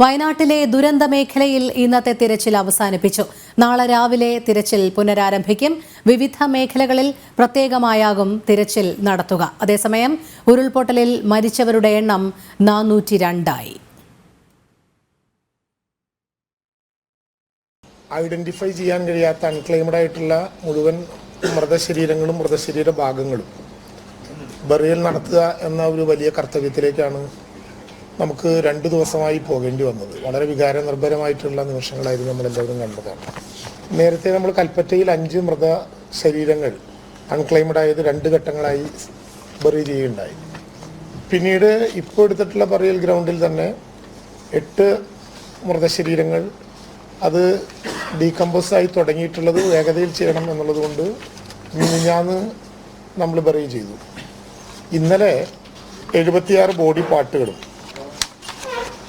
വയനാട്ടിലെ ദുരന്ത മേഖലയിൽ ഇന്നത്തെ തിരച്ചിൽ അവസാനിപ്പിച്ചു. നാളെ രാവിലെ തിരച്ചിൽ പുനരാരംഭിക്കും. വിവിധ മേഖലകളിൽ പ്രത്യേകമായാകും തിരച്ചിൽ നടത്തുക. അതേസമയം ഉരുൾപൊട്ടലിൽ മരിച്ചവരുടെ എണ്ണം നാനൂറ്റി രണ്ടായി ഐഡന്റിഫൈ ചെയ്യാൻ കഴിയാത്ത അൺക്ലെയിംഡ് ആയിട്ടുള്ള മുഴുവൻ മൃതശരീരങ്ങളും മൃതശരീര ഭാഗങ്ങളും ബറിയൽ നടത്തുക എന്ന ഒരു വലിയ കർത്തവ്യത്തിലേക്കാണ് നമുക്ക് രണ്ട് ദിവസമായി പോകേണ്ടി വന്നത്. വളരെ വികാര നിർഭരമായിട്ടുള്ള നിമിഷങ്ങളായിരുന്നു നമ്മൾ എല്ലാവരും കണ്ടതാണ് നേരത്തെ നമ്മൾ കൽപ്പറ്റയിൽ അഞ്ച് മൃത ശരീരങ്ങൾ അൺക്ലെയിംഡ് ആയത് രണ്ട് ഘട്ടങ്ങളായി ബറി ചെയ്യുകയുണ്ടായി. പിന്നീട് ഇപ്പോൾ എടുത്തിട്ടുള്ള ബറിയൽ ഗ്രൗണ്ടിൽ തന്നെ എട്ട് മൃതശരീരങ്ങൾ അത് ഡീകമ്പോസ് ആയി തുടങ്ങിയിട്ടുള്ളത് വേഗതയിൽ ചെയ്യണം എന്നുള്ളത് കൊണ്ട് മിനിഞ്ഞാന്ന് നമ്മൾ ബറി ചെയ്തു. ഇന്നലെ എഴുപത്തിയാറ് ബോഡി പാർട്ടുകളും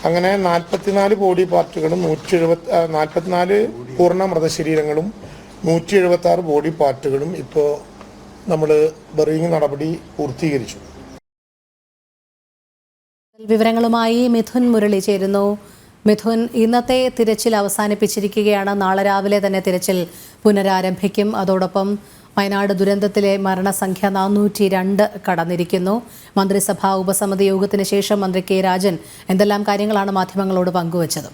അങ്ങനെ നാൽപ്പത്തിനാല് ബോഡി പാർട്ടുകളും നൂറ്റി എഴുപത്തി നാൽപ്പത്തിനാല് പൂർണ മൃതശരീരങ്ങളും നൂറ്റി എഴുപത്തി ആറ് ബോഡി പാർട്ടുകളും ഇപ്പോൾ നമ്മൾ ബറിയിങ് നടപടി പൂർത്തീകരിച്ചു. വിവരങ്ങളുമായി മിഥുൻ മുരളി ചേരുന്നു. മിഥുൻ ഇന്നത്തെ തിരച്ചിൽ അവസാനിപ്പിച്ചിരിക്കുകയാണ്. നാളെ രാവിലെ തന്നെ തിരച്ചിൽ പുനരാരംഭിക്കും. അതോടൊപ്പം വയനാട് ദുരന്തത്തിലെ മരണസംഖ്യ നാനൂറ്റി രണ്ട് കടന്നിരിക്കുന്നു. മന്ത്രിസഭാ ഉപസമിതി യോഗത്തിന് ശേഷം മന്ത്രി കെ രാജൻ എന്തെല്ലാം കാര്യങ്ങളാണ് മാധ്യമങ്ങളോട് പങ്കുവച്ചത്?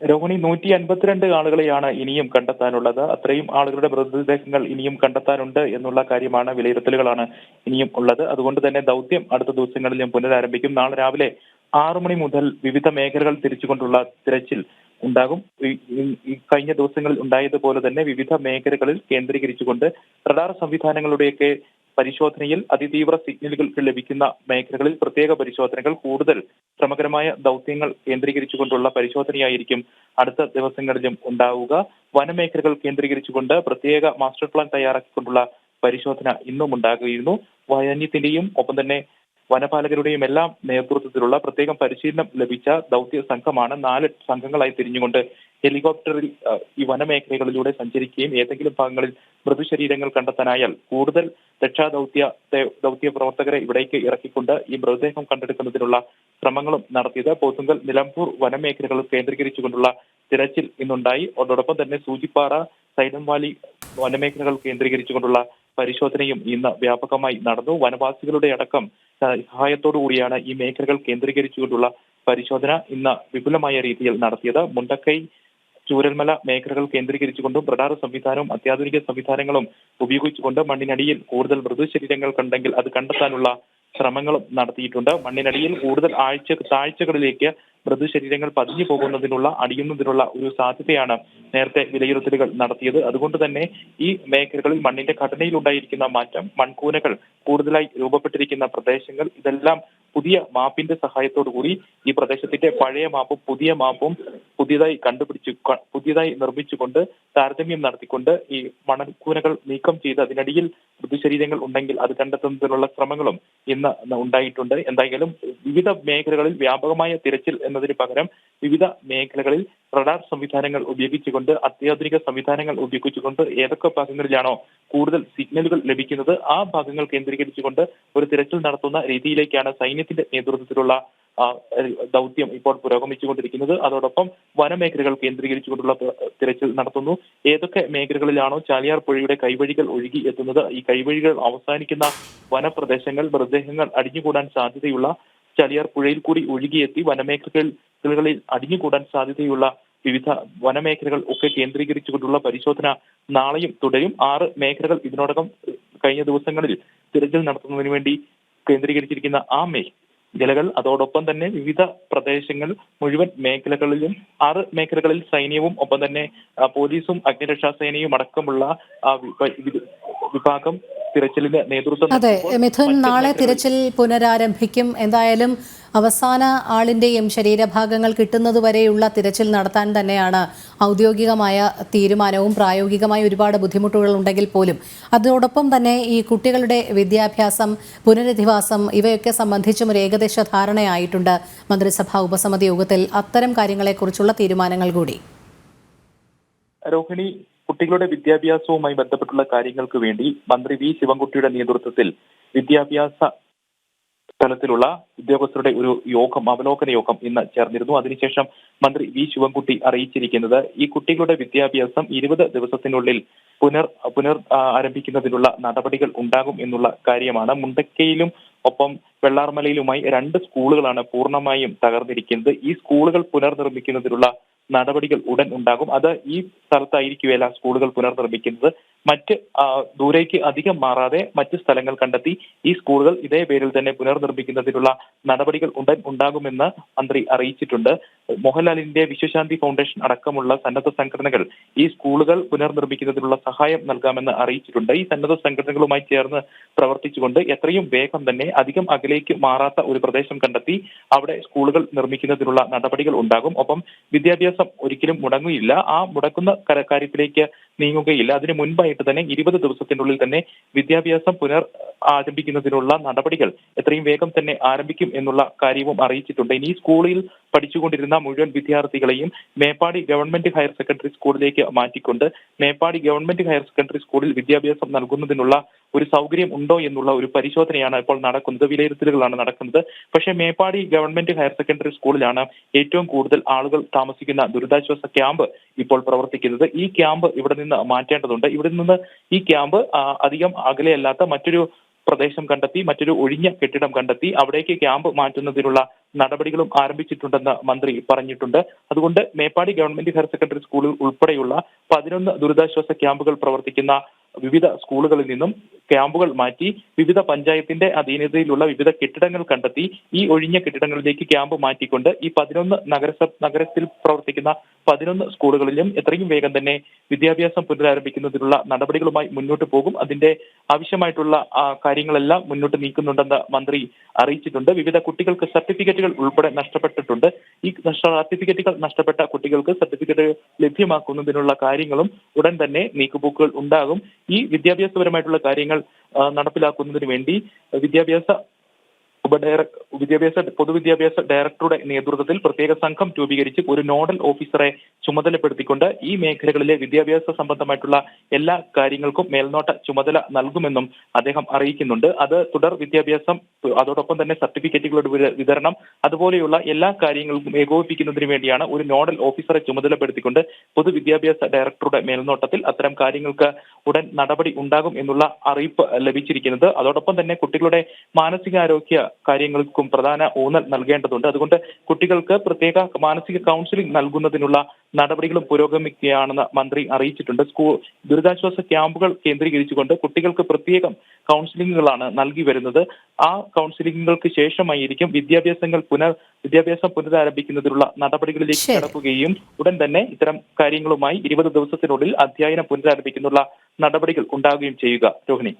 രോഹിണി നൂറ്റി അൻപത്തിരണ്ട് ആളുകളെയാണ് ഇനിയും കണ്ടെത്താനുള്ളത്. അത്രയും ആളുകളുടെ മൃതദേഹങ്ങൾ ഇനിയും കണ്ടെത്താനുണ്ട് എന്നുള്ള കാര്യമാണ് വിലയിരുത്തലുകളാണ് ഇനിയും ഉള്ളത്. അതുകൊണ്ട് തന്നെ ദൗത്യം അടുത്ത ദിവസങ്ങളിലും പുനരാരംഭിക്കും. നാളെ രാവിലെ ആറു മണി മുതൽ വിവിധ മേഖലകൾ തിരിച്ചുകൊണ്ടുള്ള തിരച്ചിൽ ഉണ്ടാകും. ഈ- കഴിഞ്ഞ ദിവസങ്ങളിൽ ഉണ്ടായതുപോലെ തന്നെ വിവിധ മേഖലകളിൽ കേന്ദ്രീകരിച്ചുകൊണ്ട് റഡാർ സംവിധാനങ്ങളുടെയൊക്കെ പരിശോധനയിൽ അതിതീവ്ര സിഗ്നലുകൾ ലഭിക്കുന്ന മേഖലകളിൽ പ്രത്യേക പരിശോധനകൾ കൂടുതൽ ശ്രമകരമായ ദൗത്യങ്ങൾ കേന്ദ്രീകരിച്ചുകൊണ്ടുള്ള പരിശോധനയായിരിക്കും അടുത്ത ദിവസങ്ങളിലും ഉണ്ടാവുക. വനമേഖലകൾ കേന്ദ്രീകരിച്ചുകൊണ്ട് പ്രത്യേക മാസ്റ്റർ പ്ലാൻ തയ്യാറാക്കിക്കൊണ്ടുള്ള പരിശോധന ഇന്നും ഉണ്ടാകുകയായിരുന്നു വന്യത്തിന്റെയും ഒപ്പം തന്നെ വനപാലകരുടെയും എല്ലാം നേതൃത്വത്തിലുള്ള പ്രത്യേകം പരിശീലനം ലഭിച്ച ദൗത്യ സംഘമാണ് നാല് സംഘങ്ങളായി തിരിഞ്ഞുകൊണ്ട് ഹെലികോപ്റ്ററിൽ ഈ വനമേഖലകളിലൂടെ സഞ്ചരിക്കുകയും ഏതെങ്കിലും ഭാഗങ്ങളിൽ മൃതശരീരങ്ങൾ കണ്ടെത്താനായാൽ കൂടുതൽ രക്ഷാദൗത്യ ദൗത്യ പ്രവർത്തകരെ ഇവിടേക്ക് ഇറക്കിക്കൊണ്ട് ഈ മൃതദേഹം കണ്ടെടുക്കുന്നതിനുള്ള ശ്രമങ്ങളും നടത്തിയത് പോത്തുങ്കൽ നിലമ്പൂർ വനമേഖലകൾ കേന്ദ്രീകരിച്ചുകൊണ്ടുള്ള തിരച്ചിൽ ഇന്നുണ്ടായി. അതോടൊപ്പം തന്നെ സൂചിപ്പാറ സൈലം വാലി വനമേഖലകൾ കേന്ദ്രീകരിച്ചുകൊണ്ടുള്ള പരിശോധനയും ഇന്ന് വ്യാപകമായി നടന്നു. വനവാസികളുടെ അടക്കം സഹായത്തോടു കൂടിയാണ് ഈ മേഖലകൾ കേന്ദ്രീകരിച്ചുകൊണ്ടുള്ള പരിശോധന ഇന്ന് വിപുലമായ രീതിയിൽ നടത്തിയത്. മുണ്ടക്കൈ ചൂരൽമല മേഖലകൾ കേന്ദ്രീകരിച്ചുകൊണ്ടും റഡാർ സംവിധാനവും അത്യാധുനിക സംവിധാനങ്ങളും ഉപയോഗിച്ചുകൊണ്ട് മണ്ണിനടിയിൽ കൂടുതൽ മൃദുശരീരങ്ങൾ കണ്ടെങ്കിൽ അത് കണ്ടെത്താനുള്ള ശ്രമങ്ങളും നടത്തിയിട്ടുണ്ട്. മണ്ണിനടിയിൽ കൂടുതൽ ആഴ്ച താഴ്ചകളിലേക്ക് മൃതശരീരങ്ങൾ പതിഞ്ഞു പോകുന്നതിനുള്ള അടിയുന്നതിനുള്ള ഒരു സാധ്യതയാണ് നേരത്തെ വിലയിരുത്തലുകൾ നടത്തിയത്. അതുകൊണ്ട് തന്നെ ഈ മേഖലകളിൽ മണ്ണിന്റെ ഘടനയിൽ ഉണ്ടായിരിക്കുന്ന മാറ്റം മൺകൂനകൾ കൂടുതലായി രൂപപ്പെട്ടിരിക്കുന്ന പ്രദേശങ്ങൾ ഇതെല്ലാം പുതിയ മാപ്പിന്റെ സഹായത്തോടു കൂടി ഈ പ്രദേശത്തിന്റെ പഴയ മാപ്പും പുതിയ മാപ്പും പുതിയതായി കണ്ടുപിടിച്ചു പുതിയതായി നിർമ്മിച്ചുകൊണ്ട് താരതമ്യം നടത്തിക്കൊണ്ട് ഈ മണൽക്കൂനകൾ നീക്കം ചെയ്ത് അതിനടിയിൽ മൃദുശരീരങ്ങൾ ഉണ്ടെങ്കിൽ അത് കണ്ടെത്തുന്നതിനുള്ള ശ്രമങ്ങളും ഇന്ന് ഉണ്ടായിട്ടുണ്ട്. എന്തായാലും വിവിധ മേഖലകളിൽ വ്യാപകമായ തിരച്ചിൽ എന്നതിന് പകരം വിവിധ മേഖലകളിൽ റഡാർ സംവിധാനങ്ങൾ ഉപയോഗിച്ചുകൊണ്ട് അത്യാധുനിക സംവിധാനങ്ങൾ ഉപയോഗിച്ചുകൊണ്ട് ഏതൊക്കെ ഭാഗങ്ങളിലാണോ കൂടുതൽ സിഗ്നലുകൾ ലഭിക്കുന്നത് ആ ഭാഗങ്ങൾ കേന്ദ്രീകരിച്ചുകൊണ്ട് ഒരു തിരച്ചിൽ നടത്തുന്ന രീതിയിലേക്കാണ് സൈന്യത്തിന്റെ നേതൃത്വത്തിലുള്ള ദൗത്യം ഇപ്പോൾ പുരോഗമിച്ചുകൊണ്ടിരിക്കുന്നത്. അതോടൊപ്പം വനമേഖലകൾ കേന്ദ്രീകരിച്ചുകൊണ്ടുള്ള തിരച്ചിൽ നടത്തുന്നു. ഏതൊക്കെ മേഖലകളിലാണോ ചാലിയാർ പുഴയുടെ കൈവഴികൾ ഒഴുകി എത്തുന്നത്? ഈ കൈവഴികൾ അവസാനിക്കുന്ന വനപ്രദേശങ്ങൾ മൃതദേഹങ്ങൾ അടിഞ്ഞുകൂടാൻ സാധ്യതയുള്ള ചാലിയാർ പുഴയിൽ കൂടി ഒഴുകിയെത്തി വനമേഖലകളിൽ അടിഞ്ഞുകൂടാൻ സാധ്യതയുള്ള വിവിധ വനമേഖലകൾ ഒക്കെ കേന്ദ്രീകരിച്ചുകൊണ്ടുള്ള പരിശോധന നാളെയും തുടരും. ആറ് മേഖലകൾ ഇതിനോടകം കഴിഞ്ഞ ദിവസങ്ങളിൽ തിരച്ചിൽ നടത്തുന്നതിന് വേണ്ടി കേന്ദ്രീകരിച്ചിരിക്കുന്ന ആ മേ മേഖലകൾ അതോടൊപ്പം തന്നെ വിവിധ പ്രദേശങ്ങൾ മുഴുവൻ മേഖലകളിലും ആറ് മേഖലകളിൽ സൈന്യവും ഒപ്പം തന്നെ പോലീസും അഗ്നിരക്ഷാ സേനയും അടക്കമുള്ള വിഭാഗം തിരച്ചിലിന് നേതൃത്വം അതെ മിഥുൻ നാളെ തിരച്ചിൽ പുനരാരംഭിക്കും. എന്തായാലും അവസാന ആളിന്റെയും ശരീരഭാഗങ്ങൾ കിട്ടുന്നത് വരെയുള്ള തിരച്ചിൽ നടത്താൻ തന്നെയാണ് ഔദ്യോഗികമായ തീരുമാനവും പ്രായോഗികമായ ഒരുപാട് ബുദ്ധിമുട്ടുകൾ ഉണ്ടെങ്കിൽ പോലും. അതോടൊപ്പം തന്നെ ഈ കുട്ടികളുടെ വിദ്യാഭ്യാസം പുനരധിവാസം ഇവയൊക്കെ സംബന്ധിച്ചും ഒരു ഏകദേശ ധാരണയായിട്ടുണ്ട്. മന്ത്രിസഭാ ഉപസമിതി യോഗത്തിൽ അത്തരം കാര്യങ്ങളെക്കുറിച്ചുള്ള തീരുമാനങ്ങൾ കൂടി. രോഹിണി കുട്ടികളുടെ വിദ്യാഭ്യാസവുമായി ബന്ധപ്പെട്ടുള്ള കാര്യങ്ങൾക്ക് വേണ്ടി മന്ത്രി വി ശിവൻകുട്ടിയുടെ നേതൃത്വത്തിൽ വിദ്യാഭ്യാസ തലത്തിലുള്ള ഉദ്യോഗസ്ഥരുടെ ഒരു യോഗം അവലോകന യോഗം ഇന്ന് ചേർന്നിരുന്നു. അതിനുശേഷം മന്ത്രി വി ശിവൻകുട്ടി അറിയിച്ചിരിക്കുന്നത് ഈ കുട്ടികളുടെ വിദ്യാഭ്യാസം ഇരുപത് ദിവസത്തിനുള്ളിൽ പുനർ പുനർ ആരംഭിക്കുന്നതിനുള്ള നടപടികൾ ഉണ്ടാകും എന്നുള്ള കാര്യമാണ്. മുണ്ടക്കയിലും ഒപ്പം വെള്ളാർമലയിലുമായി രണ്ട് സ്കൂളുകളാണ് പൂർണമായും തകർന്നിരിക്കുന്നത്. ഈ സ്കൂളുകൾ പുനർനിർമ്മിക്കുന്നതിനുള്ള നടപടികൾ ഉടൻ ഉണ്ടാകും. അത് ഈ സ്ഥലത്തായിരിക്കുമല്ല സ്കൂളുകൾ പുനർനിർമ്മിക്കുന്നത്. മറ്റ് ദൂരേക്ക് അധികം മാറാതെ മറ്റ് സ്ഥലങ്ങൾ കണ്ടെത്തി ഈ സ്കൂളുകൾ ഇതേ പേരിൽ തന്നെ പുനർനിർമ്മിക്കുന്നതിനുള്ള നടപടികൾ ഉടൻ ഉണ്ടാകുമെന്ന് മന്ത്രി അറിയിച്ചിട്ടുണ്ട്. മോഹൻലാലിന്റെ വിശ്വശാന്തി ഫൗണ്ടേഷൻ അടക്കമുള്ള സന്നദ്ധ സംഘടനകൾ ഈ സ്കൂളുകൾ പുനർനിർമ്മിക്കുന്നതിനുള്ള സഹായം നൽകാമെന്ന് അറിയിച്ചിട്ടുണ്ട്. ഈ സന്നദ്ധ സംഘടനകളുമായി ചേർന്ന് പ്രവർത്തിച്ചുകൊണ്ട് എത്രയും വേഗം തന്നെ അധികം അകലേക്ക് മാറാത്ത ഒരു പ്രദേശം കണ്ടെത്തി അവിടെ സ്കൂളുകൾ നിർമ്മിക്കുന്നതിനുള്ള നടപടികൾ ഉണ്ടാകും. ഒപ്പം വിദ്യാഭ്യാസം ഒരിക്കലും മുടങ്ങുകയില്ല. ആ മുടക്കുന്ന കാര്യത്തിലേക്ക് നീങ്ങുകയില്ല. അതിന് മുൻപായിട്ട് തന്നെ ഇരുപത് ദിവസത്തിനുള്ളിൽ തന്നെ വിദ്യാഭ്യാസം പുനർ ആരംഭിക്കുന്നതിനുള്ള നടപടികൾ എത്രയും വേഗം തന്നെ ആരംഭിക്കും എന്നുള്ള കാര്യവും അറിയിച്ചിട്ടുണ്ട്. ഇനി സ്കൂളിൽ പഠിച്ചുകൊണ്ടിരുന്ന മുഴുവൻ വിദ്യാർത്ഥികളെയും മേപ്പാടി ഗവൺമെന്റ് ഹയർ സെക്കൻഡറി സ്കൂളിലേക്ക് മാറ്റിക്കൊണ്ട് മേപ്പാടി ഗവൺമെന്റ് ഹയർ സെക്കൻഡറി സ്കൂളിൽ വിദ്യാഭ്യാസം നൽകുന്നതിനുള്ള ഒരു സൗകര്യം ഉണ്ടോ എന്നുള്ള ഒരു പരിശോധനയാണ് ഇപ്പോൾ നടക്കുന്നത്. വിലയിരുത്തലുകളാണ് നടക്കുന്നത്. പക്ഷേ മേപ്പാടി ഗവൺമെന്റ് ഹയർ സെക്കൻഡറി സ്കൂളിലാണ് ഏറ്റവും കൂടുതൽ ആളുകൾ താമസിക്കുന്ന ദുരിതാശ്വാസ ക്യാമ്പ് ഇപ്പോൾ പ്രവർത്തിക്കുന്നത്. ഈ ക്യാമ്പ് ഇവിടെ നിന്ന് മാറ്റേണ്ടതുണ്ട്. ഇവിടെ നിന്ന് ഈ ക്യാമ്പ് അധികം അകലെയല്ലാത്ത മറ്റൊരു പ്രദേശം കണ്ടെത്തി മറ്റൊരു ഒഴിഞ്ഞ കെട്ടിടം കണ്ടെത്തി അവിടേക്ക് ക്യാമ്പ് മാറ്റുന്നതിനുള്ള നടപടികളും ആരംഭിച്ചിട്ടുണ്ടെന്ന് മന്ത്രി പറഞ്ഞിട്ടുണ്ട്. അതുകൊണ്ട് മേപ്പാടി ഗവൺമെന്റ് ഹയർ സെക്കൻഡറി സ്കൂളിൽ ഉൾപ്പെടെയുള്ള പതിനൊന്ന് ദുരിതാശ്വാസ ക്യാമ്പുകൾ പ്രവർത്തിക്കുന്ന വിവിധ സ്കൂളുകളിൽ നിന്നും ക്യാമ്പുകൾ മാറ്റി വിവിധ പഞ്ചായത്തിന്റെ അധീനതയിലുള്ള വിവിധ കെട്ടിടങ്ങൾ കണ്ടെത്തി ഈ ഒഴിഞ്ഞ കെട്ടിടങ്ങളിലേക്ക് ക്യാമ്പ് മാറ്റിക്കൊണ്ട് ഈ പതിനൊന്ന് നഗരസ നഗരത്തിൽ പ്രവർത്തിക്കുന്ന പതിനൊന്ന് സ്കൂളുകളിലും എത്രയും വേഗം തന്നെ വിദ്യാഭ്യാസം പുനരാരംഭിക്കുന്നതിനുള്ള നടപടികളുമായി മുന്നോട്ട് പോകും. അതിന്റെ ആവശ്യമായിട്ടുള്ള കാര്യങ്ങളെല്ലാം മുന്നോട്ട് നീക്കുന്നുണ്ടെന്ന് മന്ത്രി അറിയിച്ചിട്ടുണ്ട്. വിവിധ കുട്ടികൾക്ക് സർട്ടിഫിക്കറ്റുകൾ ഉൾപ്പെടെ നഷ്ടപ്പെട്ടിട്ടുണ്ട്. ഈ സർട്ടിഫിക്കറ്റുകൾ നഷ്ടപ്പെട്ട കുട്ടികൾക്ക് സർട്ടിഫിക്കറ്റ് ലഭ്യമാക്കുന്നതിനുള്ള കാര്യങ്ങളും ഉടൻ തന്നെ നീക്കുപോക്കുകൾ ഉണ്ടാകും. ഈ വിദ്യാഭ്യാസപരമായിട്ടുള്ള കാര്യങ്ങൾ നടപ്പിലാക്കുന്നതിന് വേണ്ടി വിദ്യാഭ്യാസ ഉപഡയറ വിദ്യാഭ്യാസ പൊതുവിദ്യാഭ്യാസ ഡയറക്ടറുടെ നേതൃത്വത്തിൽ പ്രത്യേക സംഘം രൂപീകരിച്ച് ഒരു നോഡൽ ഓഫീസറെ ചുമതലപ്പെടുത്തിക്കൊണ്ട് ഈ മേഖലകളിലെ വിദ്യാഭ്യാസ സംബന്ധമായിട്ടുള്ള എല്ലാ കാര്യങ്ങൾക്കും മേൽനോട്ട ചുമതല നൽകുമെന്നും അദ്ദേഹം അറിയിക്കുന്നുണ്ട്. അത് തുടർ വിദ്യാഭ്യാസം അതോടൊപ്പം തന്നെ സർട്ടിഫിക്കറ്റുകളുടെ വിതരണം അതുപോലെയുള്ള എല്ലാ കാര്യങ്ങൾക്കും ഏകോപിപ്പിക്കുന്നതിന് വേണ്ടിയാണ് ഒരു നോഡൽ ഓഫീസറെ ചുമതലപ്പെടുത്തിക്കൊണ്ട് പൊതുവിദ്യാഭ്യാസ ഡയറക്ടറുടെ മേൽനോട്ടത്തിൽ അത്തരം കാര്യങ്ങൾക്ക് ഉടൻ നടപടി ഉണ്ടാകും എന്നുള്ള അറിയിപ്പ് ലഭിച്ചിരിക്കുന്നത്. അതോടൊപ്പം തന്നെ കുട്ടികളുടെ മാനസികാരോഗ്യ കാര്യങ്ങൾക്കും പ്രധാന ഊന്നൽ നൽകേണ്ടതുണ്ട്. അതുകൊണ്ട് കുട്ടികൾക്ക് പ്രത്യേക മാനസിക കൗൺസിലിംഗ് നൽകുന്നതിനുള്ള നടപടികളും പുരോഗമിക്കുകയാണെന്ന് മന്ത്രി അറിയിച്ചിട്ടുണ്ട്. സ്കൂൾ ദുരിതാശ്വാസ ക്യാമ്പുകൾ കേന്ദ്രീകരിച്ചുകൊണ്ട് കുട്ടികൾക്ക് പ്രത്യേകം കൗൺസിലിംഗുകളാണ് നൽകി വരുന്നത്. ആ കൗൺസിലിംഗുകൾക്ക് ശേഷമായിരിക്കും വിദ്യാഭ്യാസങ്ങൾ പുനർ വിദ്യാഭ്യാസം പുനരാരംഭിക്കുന്നതിനുള്ള നടപടികളിലേക്ക്. കടക്കുകയും ഉടൻ തന്നെ ഇത്തരം കാര്യങ്ങളുമായി ഇരുപത് ദിവസത്തിനുള്ളിൽ അധ്യയനം പുനരാരംഭിക്കുന്നുള്ള നടപടികൾ ഉണ്ടാകുകയും ചെയ്യുക. രോഹിണി.